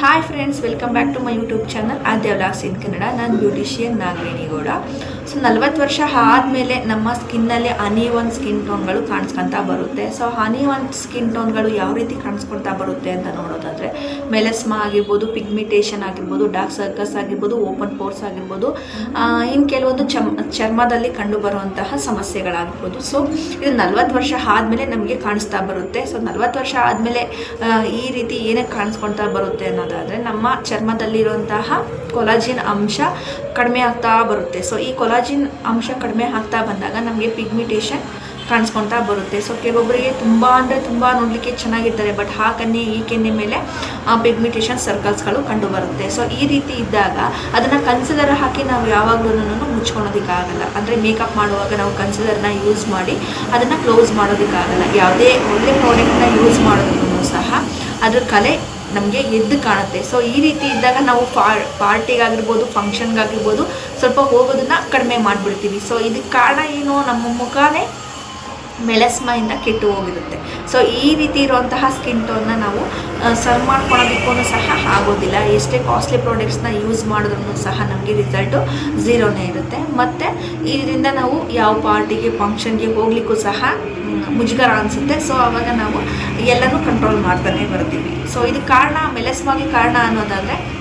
Hi friends welcome back to my YouTube channel Aadya vlogs in Kannada ನಾನು beautician ನಾಗವೇಣಿಗೌಡ so ನಲ್ವತ್ತು ವರ್ಷ ಆದಮೇಲೆ ನಮ್ಮ ಸ್ಕಿನ್ನಲ್ಲಿ ಅನಿ ಒನ್ ಸ್ಕಿನ್ ಟೋನ್ಗಳು ಕಾಣಿಸ್ಕೊತಾ ಬರುತ್ತೆ. ಸೊ ಹನಿ ಒನ್ ಸ್ಕಿನ್ ಟೋನ್ಗಳು ಯಾವ ರೀತಿ ಕಾಣಿಸ್ಕೊಳ್ತಾ ಬರುತ್ತೆ ಅಂತ ನೋಡೋದಾದರೆ, ಮೆಲೆಸ್ಮಾ ಆಗಿರ್ಬೋದು ಪಿಗ್ಮಿಟೇಷನ್ ಆಗಿರ್ಬೋದು ಡಾರ್ಕ್ ಸರ್ಕಸ್ ಆಗಿರ್ಬೋದು ಓಪನ್ ಪೋರ್ಸ್ ಆಗಿರ್ಬೋದು ಇನ್ನು ಕೆಲವೊಂದು ಚಮ್ ಚರ್ಮದಲ್ಲಿ ಕಂಡು ಬರುವಂತಹ ಸಮಸ್ಯೆಗಳಾಗಿರ್ಬೋದು ಸೊ ಇದು ನಲ್ವತ್ತು ವರ್ಷ ಆದಮೇಲೆ ನಮಗೆ ಕಾಣಿಸ್ತಾ ಬರುತ್ತೆ. ಸೊ ನಲ್ವತ್ತು ವರ್ಷ ಆದಮೇಲೆ ಈ ರೀತಿ ಏನಕ್ಕೆ ಕಾಣಿಸ್ಕೊಳ್ತಾ ಬರುತ್ತೆ ಅನ್ನೋದಾದರೆ ನಮ್ಮ ಚರ್ಮದಲ್ಲಿರುವಂತಹ ಕೊಲಾಜಿನ್ ಅಂಶ ಕಡಿಮೆ ಆಗ್ತಾ ಬರುತ್ತೆ. ಸೊ ಈ ಕೊಲಾಜಿನ್ ಅಂಶ ಕಡಿಮೆ ಆಗ್ತಾ ಬಂದಾಗ ನಮಗೆ ಪಿಗ್ಮಿಟೇಷನ್ ಕಾಣಿಸ್ಕೊಳ್ತಾ ಬರುತ್ತೆ. ಸೊ ಕೆಲವೊಬ್ಬರಿಗೆ ತುಂಬ ಅಂದರೆ ತುಂಬ ನೋಡಲಿಕ್ಕೆ ಚೆನ್ನಾಗಿರ್ತಾರೆ, ಬಟ್ ಆ ಕೆನ್ನೆ ಈ ಕೆನ್ನೆ ಮೇಲೆ ಆ ಪಿಗ್ಮಿಟೇಷನ್ ಸರ್ಕಲ್ಸ್ಗಳು ಕಂಡು ಬರುತ್ತೆ ಸೊ ಈ ರೀತಿ ಇದ್ದಾಗ ಅದನ್ನು ಕನ್ಸಿಡರ್ ಹಾಕಿ ನಾವು ಯಾವಾಗಲೂ ಮುಚ್ಕೊಳೋದಕ್ಕಾಗಲ್ಲ ಅಂದರೆ ಮೇಕಪ್ ಮಾಡುವಾಗ ನಾವು ಕನ್ಸಿಡರ್ನ ಯೂಸ್ ಮಾಡಿ ಅದನ್ನು ಕ್ಲೋಸ್ ಮಾಡೋದಕ್ಕಾಗಲ್ಲ. ಯಾವುದೇ ಒಳ್ಳೆ ಪ್ರಾಡಕ್ಟ್ನ ಯೂಸ್ ಮಾಡೋದಕ್ಕೂ ಸಹ ಅದರ ಕಲೆ ನಮಗೆ ಎದ್ದು ಕಾಣುತ್ತೆ. ಸೊ ಈ ರೀತಿ ಇದ್ದಾಗ ನಾವು ಪಾರ್ಟಿಗಾಗಿರ್ಬೋದು ಫಂಕ್ಷನ್ಗಾಗಿರ್ಬೋದು ಸ್ವಲ್ಪ ಹೋಗೋದನ್ನ ಕಡಿಮೆ ಮಾಡಿಬಿಡ್ತೀವಿ. ಸೊ ಇದಕ್ಕೆ ಕಾರಣ ಏನು? ನಮ್ಮ ಮುಖನೇ ಮೆಲೆಸ್ಮಯಿಂದ ಕೆಟ್ಟು ಹೋಗಿರುತ್ತೆ. ಸೊ ಈ ರೀತಿ ಇರುವಂತಹ ಸ್ಕಿನ್ ಟೋನ್ನ ನಾವು ಸರ್ವ್ ಮಾಡ್ಕೊಳೋದಕ್ಕೂ ಸಹ ಆಗೋದಿಲ್ಲ. ಎಷ್ಟೇ ಕಾಸ್ಟ್ಲಿ ಪ್ರಾಡಕ್ಟ್ಸ್ನ ಯೂಸ್ ಮಾಡಿದ್ರು ಸಹ ನಮಗೆ ರಿಸಲ್ಟು ಝೀರೋನೇ ಇರುತ್ತೆ. ಮತ್ತು, ಇದರಿಂದ ನಾವು ಯಾವ ಪಾರ್ಟಿಗೆ ಫಂಕ್ಷನ್ಗೆ ಹೋಗ್ಲಿಕ್ಕೂ ಸಹ ಮುಜುಗರ ಅನಿಸುತ್ತೆ. ಸೊ ಆವಾಗ ನಾವು ಎಲ್ಲನೂ ಕಂಟ್ರೋಲ್ ಮಾಡ್ತಾನೆ ಬರ್ತೀವಿ. ಸೊ ಇದು ಕಾರಣ ಮೆಲಸ್ಮಾಗಿ ಕಾರಣ ಅನ್ನೋದಾದರೆ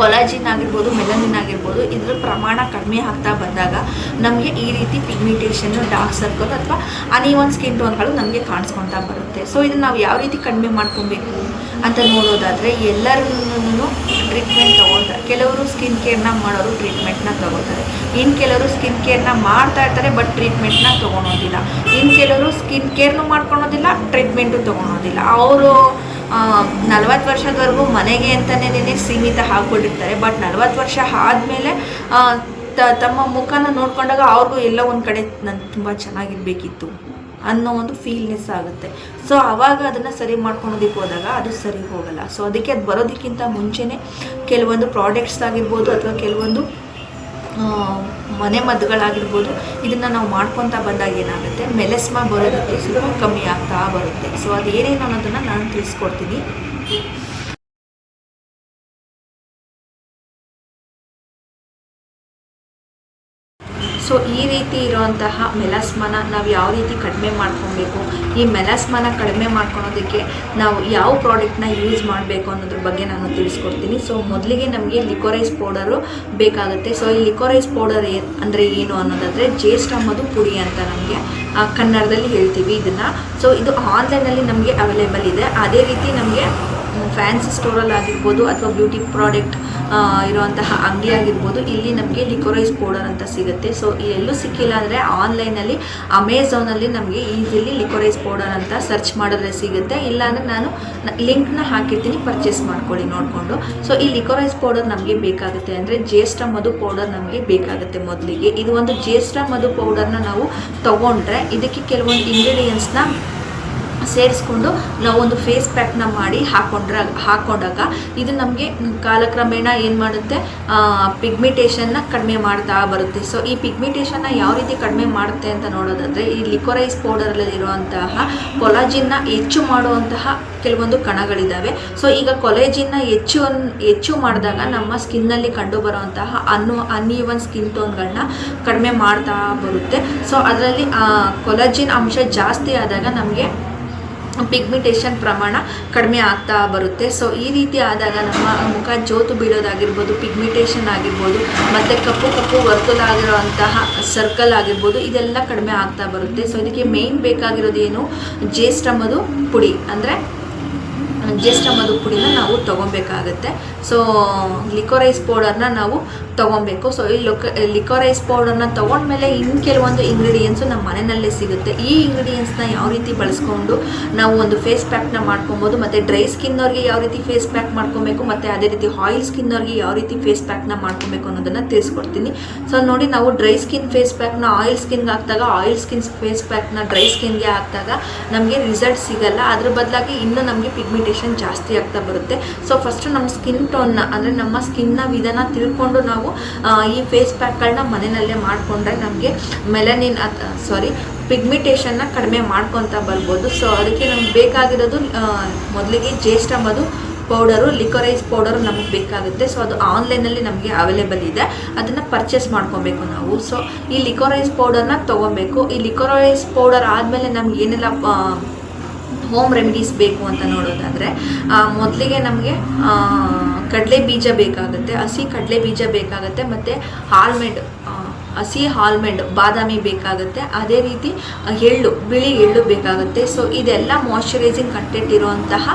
ಕೊಲಾಜಿನ್ ಆಗಿರ್ಬೋದು, ಮೆಲನಿನ್ ಆಗಿರ್ಬೋದು ಇದ್ರ ಪ್ರಮಾಣ ಕಡಿಮೆ ಆಗ್ತಾ ಬಂದಾಗ ನಮಗೆ ಈ ರೀತಿ ಪಿಗ್ಮಿಟೇಷನ್, ಡಾರ್ಕ್ ಸರ್ಕಲ್ ಅಥವಾ ಅನಿವನ್ ಸ್ಕಿನ್ ಟೋನ್ಗಳು ನಮಗೆ ಕಾಣಿಸ್ಕೊತಾ ಬರುತ್ತೆ. ಸೊ ಇದನ್ನು ನಾವು ಯಾವ ರೀತಿ ಕಡಿಮೆ ಮಾಡ್ಕೊಬೇಕು ಅಂತ ನೋಡೋದಾದರೆ ಎಲ್ಲರೂ ಟ್ರೀಟ್ಮೆಂಟ್ ತೊಗೊಳ್ತಾರೆ. ಕೆಲವರು ಸ್ಕಿನ್ ಕೇರ್ನ ಮಾಡೋರು ಟ್ರೀಟ್ಮೆಂಟ್ನ ತಗೋತಾರೆ ಇನ್ನು ಕೆಲವರು ಸ್ಕಿನ್ ಕೇರ್ನ ಮಾಡ್ತಾ ಇರ್ತಾರೆ ಬಟ್ ಟ್ರೀಟ್ಮೆಂಟ್ನ ತೊಗೊಳೋದಿಲ್ಲ. ಇನ್ನು ಕೆಲವರು ಸ್ಕಿನ್ ಕೇರ್ನು ಮಾಡ್ಕೊಳೋದಿಲ್ಲ ಟ್ರೀಟ್ಮೆಂಟು ತೊಗೊಳೋದಿಲ್ಲ. ಅವರು ನಲ್ವತ್ತು ವರ್ಷದವರೆಗೂ ಮನೆಗೆ ಅಂತಲೇ ಸೀಮಿತ ಹಾಕ್ಕೊಂಡಿರ್ತಾರೆ. ಬಟ್ ನಲ್ವತ್ತು ವರ್ಷ ಆದಮೇಲೆ ತಮ್ಮ ಮುಖನ ನೋಡ್ಕೊಂಡಾಗ ಅವ್ರಿಗೂ ಎಲ್ಲ ಒಂದು ಕಡೆ ನಾನು ತುಂಬ ಚೆನ್ನಾಗಿರ್ಬೇಕಿತ್ತು ಅನ್ನೋ ಒಂದು ಫೀಲ್ನೆಸ್ ಆಗುತ್ತೆ. ಸೊ ಆವಾಗ ಅದನ್ನು ಸರಿ ಮಾಡ್ಕೊಳೋದಕ್ಕೆ ಹೋದಾಗ ಅದು ಸರಿ ಹೋಗಲ್ಲ. ಸೊ ಅದಕ್ಕೆ ಅದು ಬರೋದಕ್ಕಿಂತ ಮುಂಚೆನೇ ಕೆಲವೊಂದು ಪ್ರಾಡಕ್ಟ್ಸ್ ಆಗಿರ್ಬೋದು ಅಥವಾ ಕೆಲವೊಂದು ಮನೆ ಮದ್ದುಗಳಾಗಿರ್ಬೋದು ಇದನ್ನು ನಾವು ಮಾಡ್ಕೊತಾ ಬಂದಾಗ ಏನಾಗುತ್ತೆ? ಮೆಲೆಸ್ಮಾ ಬರೋದಕ್ಕೆ ಸ್ವಲ್ಪ ಕಮ್ಮಿ ಆಗ್ತಾ ಬರುತ್ತೆ. ಸೊ ಅದು ಏನೇನು ಅನ್ನೋದನ್ನು ನಾನು ತಿಳಿಸ್ಕೊಡ್ತೀನಿ. ಸೊ ಈ ರೀತಿ ಇರುವಂತಹ ಮೆಲಸ್ಮನ ನಾವು ಯಾವ ರೀತಿ ಕಡಿಮೆ ಮಾಡ್ಕೊಬೇಕು? ಈ ಮೆಲಸ್ಮನ ಕಡಿಮೆ ಮಾಡ್ಕೊಳೋದಕ್ಕೆ ನಾವು ಯಾವ ಪ್ರಾಡಕ್ಟ್ನ ಯೂಸ್ ಮಾಡಬೇಕು ಅನ್ನೋದ್ರ ಬಗ್ಗೆ ನಾನು ತಿಳಿಸ್ಕೊಡ್ತೀನಿ. ಸೊ ಮೊದಲಿಗೆ ನಮಗೆ ಲಿಕೋರೈಸ್ ಪೌಡರು ಬೇಕಾಗುತ್ತೆ. ಸೊ ಈ ಲಿಕೋರೈಸ್ ಪೌಡರ್ ಅಂದರೆ ಏನು ಅನ್ನೋದಾದರೆ ಜೇಸ್ಟ್ ಅನ್ನೋದು ಪುಡಿ ಅಂತ ನಮಗೆ ಕನ್ನಡದಲ್ಲಿ ಹೇಳ್ತೀವಿ ಇದನ್ನು. ಸೊ ಇದು ಆನ್ಲೈನಲ್ಲಿ ನಮಗೆ ಅವೈಲೇಬಲ್ ಇದೆ. ಅದೇ ರೀತಿ ನಮಗೆ ಫ್ಯಾನ್ಸಿ ಸ್ಟೋರಲ್ಲಿ ಆಗಿರ್ಬೋದು ಅಥವಾ ಬ್ಯೂಟಿ ಪ್ರಾಡಕ್ಟ್ ಇರುವಂತಹ ಅಂಗಡಿ ಆಗಿರ್ಬೋದು, ಇಲ್ಲಿ ನಮಗೆ ಲಿಕೋರೈಸ್ ಪೌಡರ್ ಅಂತ ಸಿಗುತ್ತೆ. ಸೊ ಎಲ್ಲೂ ಸಿಕ್ಕಿಲ್ಲ ಅಂದರೆ ಆನ್ಲೈನಲ್ಲಿ ಅಮೆಝಾನಲ್ಲಿ ನಮಗೆ ಈಸಿಲಿ ಲಿಕೋರೈಸ್ ಪೌಡರ್ ಅಂತ ಸರ್ಚ್ ಮಾಡಿದ್ರೆ ಸಿಗುತ್ತೆ. ಇಲ್ಲಾಂದರೆ ನಾನು ಲಿಂಕ್ನ ಹಾಕಿರ್ತೀನಿ ಪರ್ಚೇಸ್ ಮಾಡ್ಕೊಳ್ಳಿ ನೋಡಿಕೊಂಡು. ಸೊ ಈ ಲಿಕೋರೈಸ್ ಪೌಡರ್ ನಮಗೆ ಬೇಕಾಗುತ್ತೆ ಅಂದರೆ ಜೇಸ್ಟ ಮಧು ಪೌಡರ್ ನಮಗೆ ಬೇಕಾಗುತ್ತೆ ಮೊದಲಿಗೆ. ಇದು ಒಂದು ಜೇಸ್ಟ ಮಧು ಪೌಡರ್ನ ನಾವು ತಗೊಂಡ್ರೆ, ಇದಕ್ಕೆ ಕೆಲವೊಂದು ಇಂಗ್ರೀಡಿಯೆಂಟ್ಸ್ನ ಸೇರಿಸ್ಕೊಂಡು ನಾವೊಂದು ಫೇಸ್ ಪ್ಯಾಕ್ನ ಮಾಡಿ ಹಾಕೊಂಡ್ರ, ಹಾಕೊಂಡಾಗ ಇದು ನಮಗೆ ಕಾಲಕ್ರಮೇಣ ಏನು ಮಾಡುತ್ತೆ? ಪಿಗ್ಮಿಟೇಷನ್ನ ಕಡಿಮೆ ಮಾಡ್ತಾ ಬರುತ್ತೆ. ಸೊ ಈ ಪಿಗ್ಮಿಟೇಷನ್ನ ಯಾವ ರೀತಿ ಕಡಿಮೆ ಮಾಡುತ್ತೆ ಅಂತ ನೋಡೋದಾದರೆ, ಈ ಲಿಕೋರೈಸ್ ಪೌಡರಲ್ಲಿರುವಂತಹ ಕೊಲಾಜಿನ್ನ ಹೆಚ್ಚು ಮಾಡುವಂತಹ ಕೆಲವೊಂದು ಕಣಗಳಿದ್ದಾವೆ ಸೊ ಈಗ ಕೊಲೇಜಿನ್ನ ಹೆಚ್ಚು ಹೆಚ್ಚು ಮಾಡಿದಾಗ ನಮ್ಮ ಸ್ಕಿನ್ನಲ್ಲಿ ಕಂಡು ಬರುವಂತಹ ಅನ್ನು ಅನ್ಇವನ್ ಸ್ಕಿನ್ ಟೋನ್ಗಳನ್ನ ಕಡಿಮೆ ಮಾಡ್ತಾ ಬರುತ್ತೆ. ಸೊ ಅದರಲ್ಲಿ ಕೊಲಾಜಿನ್ ಅಂಶ ಜಾಸ್ತಿ ಆದಾಗ ನಮಗೆ ಪಿಗ್ಮಿಟೇಷನ್ ಪ್ರಮಾಣ ಕಡಿಮೆ ಆಗ್ತಾ ಬರುತ್ತೆ. ಸೊ ಈ ರೀತಿ ಆದಾಗ ನಮ್ಮ ಮುಖ ಜೋತು ಬೀಳೋದಾಗಿರ್ಬೋದು ಪಿಗ್ಮಿಟೇಷನ್ ಆಗಿರ್ಬೋದು, ಮತ್ತು ಕಪ್ಪು ಕಪ್ಪು ವರ್ತುಲಾಗಿರುವಂತಹ ಸರ್ಕಲ್ ಆಗಿರ್ಬೋದು, ಇದೆಲ್ಲ ಕಡಿಮೆ ಆಗ್ತಾ ಬರುತ್ತೆ. ಸೊ ಇದಕ್ಕೆ ಮೇಯ್ನ್ ಬೇಕಾಗಿರೋದು ಏನು ಜೇಸ್ಟ್ ಅನ್ನೋದು ಪುಡಿ ಅಂದರೆ ಮಧು ಪುಡಿನ ನಾವು ತೊಗೊಬೇಕಾಗತ್ತೆ. ಸೊ ಲಿಕೋರೈಸ್ ಪೌಡರ್ನ ನಾವು ತೊಗೊಬೇಕು. ಸೊ ಈ ಲೊಕ, ಲಿಕೋರೈಸ್ ಪೌಡರ್ನ ತೊಗೊಂಡ್ಮೇಲೆ ಇನ್ನು ಕೆಲವೊಂದು ಇಂಗ್ರೀಡಿಯೆಂಟ್ಸು ನಮ್ಮ ಮನೆಯಲ್ಲೇ ಸಿಗುತ್ತೆ. ಈ ಇಂಗ್ರೀಡಿಯೆಂಟ್ಸ್ನ ಯಾವ ರೀತಿ ಬಳಸ್ಕೊಂಡು ನಾವು ಒಂದು ಫೇಸ್ ಪ್ಯಾಕ್ನ ಮಾಡ್ಕೊಬೋದು, ಮತ್ತು ಡ್ರೈ ಸ್ಕಿನ್ನವ್ರಿಗೆ ಯಾವ ರೀತಿ ಫೇಸ್ ಪ್ಯಾಕ್ ಮಾಡ್ಕೊಬೇಕು, ಮತ್ತು ಅದೇ ರೀತಿ ಆಯಿಲ್ ಸ್ಕಿನ್ನವ್ರಿಗೆ ಯಾವ ರೀತಿ ಫೇಸ್ ಪ್ಯಾಕ್ನ ಮಾಡ್ಕೊಬೇಕು ಅನ್ನೋದನ್ನು ತಿಳಿಸ್ಕೊಡ್ತೀನಿ. ಸೊ ನೋಡಿ ನಾವು ಡ್ರೈ ಸ್ಕಿನ್ ಫೇಸ್ ಪ್ಯಾಕ್ನ ಆಯಿಲ್ ಸ್ಕಿನ್ಗೆ ಹಾಕಿದಾಗ ಆಯಿಲ್ ಸ್ಕಿನ್ ಫೇಸ್ ಪ್ಯಾಕ್ನ ಡ್ರೈ ಸ್ಕಿನ್ಗೆ ಹಾಕಿದಾಗ ನಮಗೆ ರಿಸಲ್ಟ್ ಸಿಗಲ್ಲ. ಅದ್ರ ಬದಲಾಗಿ ಇನ್ನೂ ನಮಗೆ ಪಿಗ್ಮಿಟೇಷನ್ ಜಾಸ್ತಿ ಆಗ್ತಾ ಬರುತ್ತೆ. ಸೊ ಫಸ್ಟು ನಮ್ಮ ಸ್ಕಿನ್ ಟೋನ್ನ ಅಂದರೆ ನಮ್ಮ ಸ್ಕಿನ್ನ ವಿಧಾನ ತಿಳ್ಕೊಂಡು ನಾವು ಈ ಫೇಸ್ ಪ್ಯಾಕ್ಗಳನ್ನ ಮನೆಯಲ್ಲೇ ಮಾಡಿಕೊಂಡ್ರೆ ನಮಗೆ ಮೆಲನಿನ್ ಸಾರಿ ಪಿಗ್ಮಿಟೇಷನ್ನ ಕಡಿಮೆ ಮಾಡ್ಕೊತಾ ಬರ್ಬೋದು. ಸೊ ಅದಕ್ಕೆ ನಮ್ಗೆ ಬೇಕಾಗಿರೋದು ಮೊದಲಿಗೆ ಜೇಸ್ಟ್ ಅಂಬೋದು ಪೌಡರು ಲಿಕೊರೈಸ್ ಪೌಡರು ನಮಗೆ ಬೇಕಾಗುತ್ತೆ. ಸೊ ಅದು ಆನ್ಲೈನಲ್ಲಿ ನಮಗೆ ಅವೈಲೇಬಲ್ ಇದೆ. ಅದನ್ನು ಪರ್ಚೇಸ್ ಮಾಡ್ಕೊಬೇಕು ನಾವು. ಸೊ ಈ ಲಿಕೊರೈಸ್ ಪೌಡರ್ನ ತೊಗೊಬೇಕು. ಈ ಲಿಕೊರೈಸ್ ಪೌಡರ್ ಆದಮೇಲೆ ನಮ್ಗೆ ಏನೆಲ್ಲ ಹೋಮ್ ರೆಮಿಡೀಸ್ ಬೇಕು ಅಂತ ನೋಡೋದಾದರೆ ಮೊದಲಿಗೆ ನಮಗೆ ಕಡಲೆ ಬೀಜ ಬೇಕಾಗುತ್ತೆ, ಹಸಿ ಕಡಲೆ ಬೀಜ ಬೇಕಾಗುತ್ತೆ, ಮತ್ತು ಹಾಲ್ಮೆಂಡ್ ಹಸಿ ಹಾಲ್ಮೆಂಡ್ ಬಾದಾಮಿ ಬೇಕಾಗುತ್ತೆ, ಅದೇ ರೀತಿ ಎಳ್ಳು, ಬಿಳಿ ಎಳ್ಳು ಬೇಕಾಗುತ್ತೆ. ಸೊ ಇದೆಲ್ಲ ಮಾಯಶ್ಚರೈಸಿಂಗ್ ಕಂಟೆಂಟ್ ಇರುವಂತಹ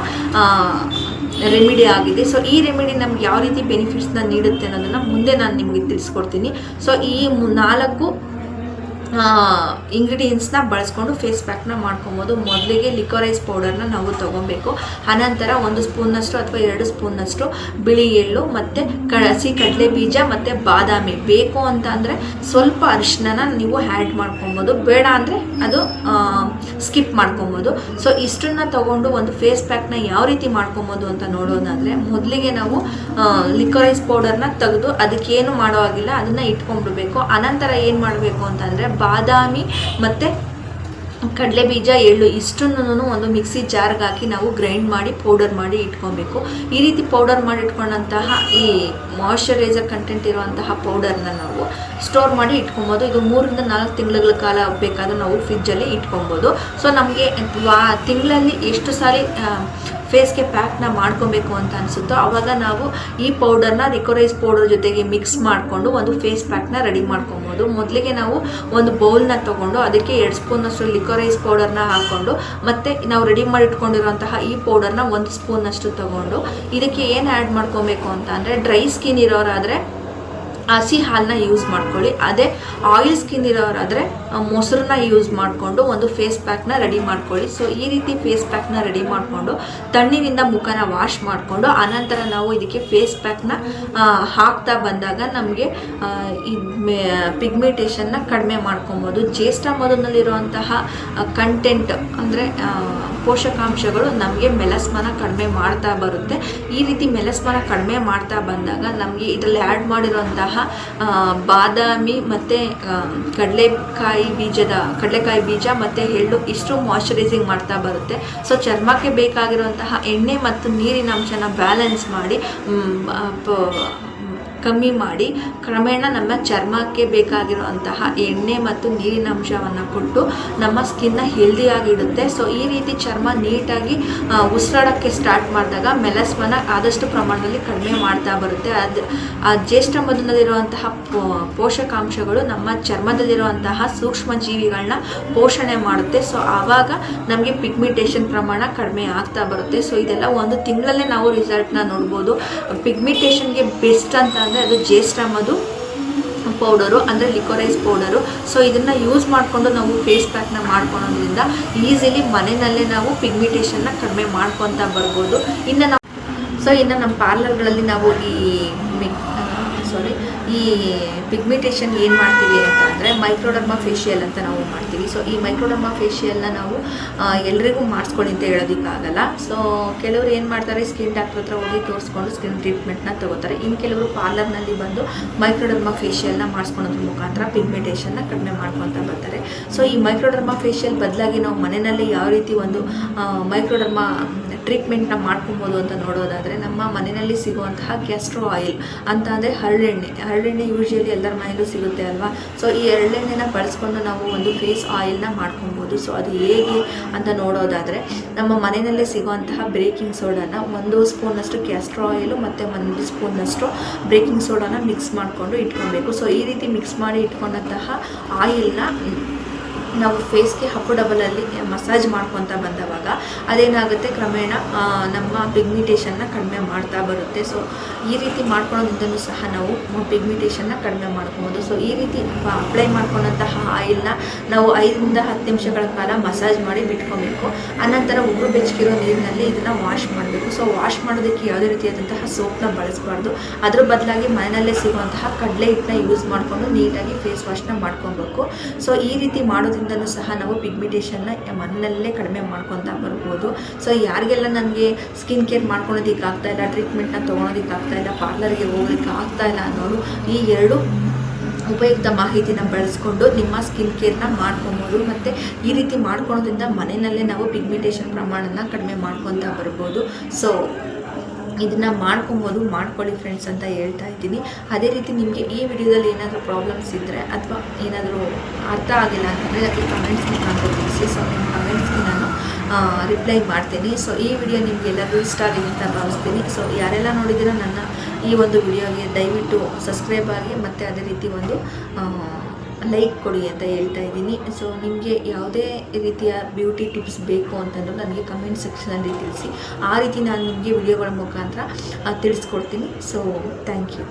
ರೆಮಿಡಿ ಆಗಿದೆ. ಸೊ ಈ ರೆಮಿಡಿ ನಮ್ಗೆ ಯಾವ ರೀತಿ ಬೆನಿಫಿಟ್ಸ್ನ ನೀಡುತ್ತೆ ಅನ್ನೋದನ್ನು ಮುಂದೆ ನಾನು ನಿಮಗೆ ತಿಳಿಸ್ಕೊಡ್ತೀನಿ. ಸೊ ಈ ನಾಲ್ಕು ಇಂಗ್ರೀಡಿಯೆಂಟ್ಸ್ನ ಬಳಸ್ಕೊಂಡು ಫೇಸ್ ಪ್ಯಾಕ್ನ ಮಾಡ್ಕೊಬೋದು. ಮೊದಲಿಗೆ ಲಿಕೋರೈಸ್ ಪೌಡರ್ನ ನಾವು ತೊಗೊಬೇಕು. ಅನಂತರ ಒಂದು ಸ್ಪೂನ್ನಷ್ಟು ಅಥವಾ ಎರಡು ಸ್ಪೂನ್ನಷ್ಟು ಬಿಳಿ ಎಳ್ಳು, ಮತ್ತು ಕ ಕಡಲೆ ಬೀಜ ಮತ್ತು ಬಾದಾಮಿ. ಬೇಕು ಅಂತ ಅಂದರೆ ಸ್ವಲ್ಪ ಅರಿಶಿನ ನೀವು ಆ್ಯಡ್ ಮಾಡ್ಕೊಬೋದು. ಬೇಡ ಅಂದರೆ ಅದು ಸ್ಕಿಪ್ ಮಾಡ್ಕೊಬೋದು. ಸೊ ಇಷ್ಟನ್ನ ತಗೊಂಡು ಒಂದು ಫೇಸ್ ಪ್ಯಾಕ್ನ ಯಾವ ರೀತಿ ಮಾಡ್ಕೊಬೋದು ಅಂತ ನೋಡೋದಾದರೆ ಮೊದಲಿಗೆ ನಾವು ಲಿಕೋರೈಸ್ ಪೌಡರ್ನ ತೆಗೆದು ಅದಕ್ಕೇನು ಮಾಡೋ ಹಾಗಿಲ್ಲ. ಅದನ್ನು ಇಟ್ಕೊಂಡ್ಬಿಡ್ಬೇಕು. ಅನಂತರ ಏನು ಮಾಡಬೇಕು ಅಂತಂದರೆ ಬಾದಾಮಿ ಮತ್ತು ಕಡಲೆ ಬೀಜ, ಎಳ್ಳು ಇಷ್ಟನ್ನು ಒಂದು ಮಿಕ್ಸಿ ಜಾರ್ಗೆ ಹಾಕಿ ನಾವು ಗ್ರೈಂಡ್ ಮಾಡಿ, ಪೌಡರ್ ಮಾಡಿ ಇಟ್ಕೊಬೇಕು. ಈ ರೀತಿ ಪೌಡರ್ ಮಾಡಿ ಇಟ್ಕೊಂಡಂತಹ ಈ ಮಾಯಶ್ಚರೈಸರ್ ಕಂಟೆಂಟ್ ಇರುವಂತಹ ಪೌಡರ್ನ ನಾವು ಸ್ಟೋರ್ ಮಾಡಿ ಇಟ್ಕೊಬೋದು. ಇದು ಮೂರರಿಂದ ನಾಲ್ಕು ತಿಂಗಳ ಕಾಲ ಬೇಕಾದರೂ ನಾವು ಫ್ರಿಜ್ಜಲ್ಲಿ ಇಟ್ಕೊಬೋದು. ಸೊ ನಮಗೆ ವಾ, ತಿಂಗಳಲ್ಲಿ ಎಷ್ಟು ಸಾರಿ ಫೇಸ್ಗೆ ಪ್ಯಾಕ್ನ ಮಾಡ್ಕೊಬೇಕು ಅಂತ ಅನಿಸುತ್ತೋ ಆವಾಗ ನಾವು ಈ ಪೌಡರ್ನ ರಿಕೊರೈಸ್ ಪೌಡರ್ ಜೊತೆಗೆ ಮಿಕ್ಸ್ ಮಾಡಿಕೊಂಡು ಒಂದು ಫೇಸ್ ಪ್ಯಾಕ್ನ ರೆಡಿ ಮಾಡ್ಕೊಬೋದು. ಮೊದಲಿಗೆ ನಾವು ಒಂದು ಬೌಲ್ನ ತೊಗೊಂಡು ಅದಕ್ಕೆ ಎರಡು ಸ್ಪೂನಷ್ಟು ಲಿಕೊರೈಸ್ ಪೌಡರ್ನ ಹಾಕ್ಕೊಂಡು, ಮತ್ತು ನಾವು ರೆಡಿ ಮಾಡಿಟ್ಕೊಂಡಿರುವಂತಹ ಈ ಪೌಡರ್ನ ಒಂದು ಸ್ಪೂನಷ್ಟು ತೊಗೊಂಡು, ಇದಕ್ಕೆ ಏನು ಆ್ಯಡ್ ಮಾಡ್ಕೊಬೇಕು ಅಂತ ಅಂದರೆ ಡ್ರೈ ಸ್ಕಿನ್ ಇರೋರಾದರೆ ಹಸಿ ಹಾಲನ್ನ ಯೂಸ್ ಮಾಡ್ಕೊಳ್ಳಿ. ಅದೇ ಆಯಿಲ್ ಸ್ಕಿನ್ ಇರೋರಾದರೆ ಮೊಸರನ್ನ ಯೂಸ್ ಮಾಡಿಕೊಂಡು ಒಂದು ಫೇಸ್ ಪ್ಯಾಕ್ನ ರೆಡಿ ಮಾಡ್ಕೊಳ್ಳಿ. ಸೊ ಈ ರೀತಿ ಫೇಸ್ ಪ್ಯಾಕ್ನ ರೆಡಿ ಮಾಡಿಕೊಂಡು ತಣ್ಣೀರಿಂದ ಮುಖನ ವಾಶ್ ಮಾಡಿಕೊಂಡು ಆನಂತರ ನಾವು ಇದಕ್ಕೆ ಫೇಸ್ ಪ್ಯಾಕ್ನ ಹಾಕ್ತಾ ಬಂದಾಗ ನಮಗೆ ಈ ಪಿಗ್ಮೆಂಟೇಷನ್ನ ಕಡಿಮೆ ಮಾಡ್ಕೊಬೋದು. ಜ್ಯೇಷ್ಠ ಮಧುನಲ್ಲಿರುವಂತಹ ಕಂಟೆಂಟ್ ಅಂದರೆ ಪೋಷಕಾಂಶಗಳು ನಮಗೆ ಮೆಲಸ್ಮನ ಕಡಿಮೆ ಮಾಡ್ತಾ ಬರುತ್ತೆ. ಈ ರೀತಿ ಮೆಲಸ್ಮನ ಕಡಿಮೆ ಮಾಡ್ತಾ ಬಂದಾಗ ನಮಗೆ ಇದರಲ್ಲಿ ಆ್ಯಡ್ ಮಾಡಿರುವಂತಹ ಬಾದಾಮಿ ಮತ್ತು ಕಡಲೆಕಾಯಿ ಬೀಜದ, ಕಡಲೆಕಾಯಿ ಬೀಜ ಮತ್ತು ಎಳ್ಳು ಇಷ್ಟು ಮಾಯಶ್ಚರೈಸಿಂಗ್ ಮಾಡ್ತಾ ಬರುತ್ತೆ. ಸೊ ಚರ್ಮಕ್ಕೆ ಬೇಕಾಗಿರುವಂತಹ ಎಣ್ಣೆ ಮತ್ತು ನೀರಿನ ಅಂಶನ ಬ್ಯಾಲೆನ್ಸ್ ಮಾಡಿ ಕಮ್ಮಿ ಮಾಡಿ ಕ್ರಮೇಣ ನಮ್ಮ ಚರ್ಮಕ್ಕೆ ಬೇಕಾಗಿರುವಂತಹ ಎಣ್ಣೆ ಮತ್ತು ನೀರಿನ ಅಂಶವನ್ನು ಕೊಟ್ಟು ನಮ್ಮ ಸ್ಕಿನ್ನ ಹೆಲ್ದಿಯಾಗಿ ಇಡುತ್ತೆ ಸೊ ಈ ರೀತಿ ಚರ್ಮ ನೀಟಾಗಿ ಉಸಿರಾಡೋಕ್ಕೆ ಸ್ಟಾರ್ಟ್ ಮಾಡಿದಾಗ ಮೆಲಸ್ಮನ ಆದಷ್ಟು ಪ್ರಮಾಣದಲ್ಲಿ ಕಡಿಮೆ ಮಾಡ್ತಾ ಬರುತ್ತೆ. ಅದು, ಆ ಜ್ಯೇಷ್ಠ ಮಧುನಲ್ಲಿರುವಂತಹ ಪೋ- ಪೋಷಕಾಂಶಗಳು ನಮ್ಮ ಚರ್ಮದಲ್ಲಿರುವಂತಹ ಸೂಕ್ಷ್ಮ ಜೀವಿಗಳನ್ನ ಪೋಷಣೆ ಮಾಡುತ್ತೆ. ಸೊ ಆವಾಗ ನಮಗೆ ಪಿಗ್ಮಿಟೇಷನ್ ಪ್ರಮಾಣ ಕಡಿಮೆ ಆಗ್ತಾ ಬರುತ್ತೆ. ಸೊ ಇದೆಲ್ಲ ಒಂದು ತಿಂಗಳಲ್ಲೇ ನಾವು ರಿಸಲ್ಟ್ನ ನೋಡ್ಬೋದು. ಪಿಗ್ಮಿಟೇಷನ್ಗೆ ಬೆಸ್ಟ್ ಅಂತ ಅದು ಜೇಸ್ಟ್ ಅದು ಪೌಡರು ಅಂದರೆ ಲಿಕೋರೈಸ್ ಪೌಡರು ಸೊ ಇದನ್ನು ಯೂಸ್ ಮಾಡಿಕೊಂಡು ನಾವು ಫೇಸ್ ಪ್ಯಾಕ್ನ ಮಾಡ್ಕೊಳೋದ್ರಿಂದ ಈಸಿಲಿ ಮನೆಯಲ್ಲೇ ನಾವು ಪಿಗ್ಮೆಂಟೇಷನ್ನ ಕಡಿಮೆ ಮಾಡ್ಕೊತಾ ಬರ್ಬೋದು. ಇನ್ನು ನಾವು ಸೊ ಇನ್ನು ನಮ್ಮ ಪಾರ್ಲರ್ಗಳಲ್ಲಿ ನಾವು ಈ ಸಾರಿ ಈ ಪಿಗ್ಮೆಂಟೇಷನ್ ಏನು ಮಾಡ್ತೀವಿ ಅಂತ ಅಂದರೆ ಮೈಕ್ರೋಡರ್ಮ ಫೇಶಿಯಲ್ ಅಂತ ನಾವು ಮಾಡ್ತೀವಿ. ಸೊ ಈ ಮೈಕ್ರೋಡರ್ಮ ಫೇಶಿಯಲ್ನ ನಾವು ಎಲ್ಲರಿಗೂ ಮಾಡಿಸ್ಕೊಳ್ಳಿ ಅಂತ ಹೇಳೋದಕ್ಕಾಗಲ್ಲ. ಸೊ ಕೆಲವರು ಏನು ಮಾಡ್ತಾರೆ ಸ್ಕಿನ್ ಡಾಕ್ಟರ್ ಹತ್ರ ಹೋಗಿ ತೋರಿಸ್ಕೊಂಡು ಸ್ಕಿನ್ ಟ್ರೀಟ್ಮೆಂಟ್ನ ತಗೋತಾರೆ. ಇನ್ನು ಕೆಲವರು ಪಾರ್ಲರ್ನಲ್ಲಿ ಬಂದು ಮೈಕ್ರೋಡರ್ಮ ಫೇಶಿಯಲ್ನ ಮಾಡಿಸ್ಕೊಳೋದ್ರ ಮುಖಾಂತರ ಪಿಗ್ಮೆಂಟೇಷನ್ನ ಕಡಿಮೆ ಮಾಡ್ಕೊತಾ ಬರ್ತಾರೆ. ಸೊ ಈ ಮೈಕ್ರೋಡರ್ಮ ಫೇಶಿಯಲ್ ಬದಲಾಗಿ ನಾವು ಮನೆಯಲ್ಲಿ ಯಾವ ರೀತಿ ಒಂದು ಮೈಕ್ರೋಡರ್ಮಾ ಟ್ರೀಟ್ಮೆಂಟ್ನ ಮಾಡ್ಕೊಬೋದು ಅಂತ ನೋಡೋದಾದರೆ ನಮ್ಮ ಮನೆಯಲ್ಲಿ ಸಿಗುವಂತಹ ಕ್ಯಾಸ್ಟ್ರೋ ಆಯಿಲ್ ಅಂತ ಅಂದರೆ ಹರಳೆಣ್ಣೆ. ಹರಳೆಣ್ಣೆ ಯೂಶಲಿ ಎಲ್ಲರ ಮನೆಯಲ್ಲೂ ಸಿಗುತ್ತೆ ಅಲ್ವಾ? ಸೊ ಈ ಹರಳೆಣ್ಣೆನ ಬಳಸ್ಕೊಂಡು ನಾವು ಒಂದು ಫೇಸ್ ಆಯಿಲ್ನ ಮಾಡ್ಕೊಬೋದು. ಸೊ ಅದು ಹೇಗೆ ಅಂತ ನೋಡೋದಾದರೆ ನಮ್ಮ ಮನೆಯಲ್ಲೇ ಸಿಗುವಂತಹ ಬ್ರೇಕಿಂಗ್ ಸೋಡಾನ ಒಂದು ಸ್ಪೂನಷ್ಟು ಕ್ಯಾಸ್ಟ್ರೋ ಆಯಿಲು ಮತ್ತು ಒಂದು ಸ್ಪೂನಷ್ಟು ಬ್ರೇಕಿಂಗ್ ಸೋಡಾನ ಮಿಕ್ಸ್ ಮಾಡಿಕೊಂಡು ಇಟ್ಕೊಬೇಕು. ಸೊ ಈ ರೀತಿ ಮಿಕ್ಸ್ ಮಾಡಿ ಇಟ್ಕೊಂಡಂತಹ ಆಯಿಲ್ನ ನಾವು ಫೇಸ್ಗೆ ಅಫೋರ್ಡಬಲಲ್ಲಿ ಮಸಾಜ್ ಮಾಡ್ಕೊತ ಬಂದವಾಗ ಅದೇನಾಗುತ್ತೆ? ಕ್ರಮೇಣ ನಮ್ಮ ಪಿಗ್ಮಿಟೇಷನ್ನ ಕಡಿಮೆ ಮಾಡ್ತಾ ಬರುತ್ತೆ. ಸೊ ಈ ರೀತಿ ಮಾಡ್ಕೊಳೋದ್ರಿಂದಲೂ ಸಹ ನಾವು ಪಿಗ್ಮಿಟೇಷನ್ನ ಕಡಿಮೆ ಮಾಡ್ಕೊಬೋದು. ಸೊ ಈ ರೀತಿ ಅಪ್ಲೈ ಮಾಡ್ಕೊಂಡಂತಹ ಆಯಿಲ್ನ ನಾವು ಐದರಿಂದ ಹತ್ತು ನಿಮಿಷಗಳ ಕಾಲ ಮಸಾಜ್ ಮಾಡಿ ಬಿಟ್ಕೊಬೇಕು. ಅನಂತರ ಉಗುರು ಬೆಚ್ಚಗಿರೋ ನೀರಿನಲ್ಲಿ ಇದನ್ನು ವಾಶ್ ಮಾಡಬೇಕು. ಸೊ ವಾಶ್ ಮಾಡೋದಕ್ಕೆ ಯಾವುದೇ ರೀತಿಯಾದಂತಹ ಸೋಪ್ನ ಬಳಸಬಾರ್ದು. ಅದ್ರ ಬದಲಾಗಿ ಮನೆಯಲ್ಲೇ ಸಿಗುವಂತಹ ಕಡಲೆ ಹಿಟ್ಟನ್ನ ಯೂಸ್ ಮಾಡಿಕೊಂಡು ನೀಟಾಗಿ ಫೇಸ್ ವಾಶ್ನ ಮಾಡ್ಕೊಬೇಕು. ಸೊ ಈ ರೀತಿ ಮಾಡೋದ್ರಿಂದಲೂ ಸಹ ನಾವು ಪಿಗ್ಮಿಟೇಷನ್ನ ಮನೆಯಲ್ಲೇ ಕಡಿಮೆ ಮಾಡ್ಕೊತಾ ಬರ್ಬೋದು. ಸೊ ಯಾರಿಗೆಲ್ಲ ನನಗೆ ಸ್ಕಿನ್ ಕೇರ್ ಮಾಡ್ಕೊಳೋದಿಕ್ಕೆ ಆಗ್ತಾ ಇಲ್ಲ ಟ್ರೀಟ್ಮೆಂಟ್ನ ತೊಗೊಳೋದಕ್ಕೆ ಆಗ್ತಾ ಇಲ್ಲ ಪಾರ್ಲರ್ಗೆ ಹೋಗೋದಕ್ಕೆ ಆಗ್ತಾ ಇಲ್ಲ ಅನ್ನೋರು ಈ ಎರಡು ಉಪಯುಕ್ತ ಮಾಹಿತಿನ ಬಳಸ್ಕೊಂಡು ನಿಮ್ಮ ಸ್ಕಿನ್ ಕೇರ್ನ ಮಾಡ್ಕೊಬೋದು. ಮತ್ತು ಈ ರೀತಿ ಮಾಡ್ಕೊಳೋದ್ರಿಂದ ಮನೆಯಲ್ಲೇ ನಾವು ಪಿಗ್ಮಿಟೇಷನ್ ಪ್ರಮಾಣನ ಕಡಿಮೆ ಮಾಡ್ಕೊತಾ ಬರ್ಬೋದು. ಸೊ ಇದನ್ನು ಮಾಡ್ಕೊಬೋದು, ಮಾಡ್ಕೊಳ್ಳಿ ಫ್ರೆಂಡ್ಸ್ ಅಂತ ಹೇಳ್ತಾ ಇದ್ದೀನಿ. ಅದೇ ರೀತಿ ನಿಮಗೆ ಈ ವಿಡಿಯೋದಲ್ಲಿ ಏನಾದರೂ ಪ್ರಾಬ್ಲಮ್ಸ್ ಇದ್ದರೆ ಅಥವಾ ಏನಾದರೂ ಅರ್ಥ ಆಗಿಲ್ಲ ಅಂತಂದರೆ ಅದಕ್ಕೆ ಕಮೆಂಟ್ಸ್ ಮುಖಾಂತರ ಸೊ ನಿಮ್ಮ ಕಮೆಂಟ್ಸ್ಗೆ ನಾನು ರಿಪ್ಲೈ ಮಾಡ್ತೀನಿ. ಸೊ ಈ ವಿಡಿಯೋ ನಿಮಗೆ ಎಲ್ಲರಿಗೂ ಇಷ್ಟ ಆಗಿದೆ ಅಂತ ಭಾವಿಸ್ತೀನಿ. ಸೊ ಯಾರೆಲ್ಲ ನೋಡಿದ್ದೀರೋ ನನ್ನ ಈ ಒಂದು ವಿಡಿಯೋಗೆ ದಯವಿಟ್ಟು ಸಬ್ಸ್ಕ್ರೈಬ್ ಆಗಿ ಮತ್ತು ಅದೇ ರೀತಿ ಒಂದು ಲೈಕ್ ಕೊಡಿ ಅಂತ ಹೇಳ್ತಾ ಇದ್ದೀನಿ. ಸೊ ನಿಮಗೆ ಯಾವುದೇ ರೀತಿಯ ಬ್ಯೂಟಿ ಟಿಪ್ಸ್ ಬೇಕು ಅಂತಂದ್ರೆ ನನಗೆ ಕಮೆಂಟ್ ಸೆಕ್ಷನಲ್ಲಿ ತಿಳಿಸಿ. ಆ ರೀತಿ ನಾನು ನಿಮಗೆ ವಿಡಿಯೋಗಳ ಮುಖಾಂತರ ತಿಳಿಸ್ಕೊಡ್ತೀನಿ. So thank you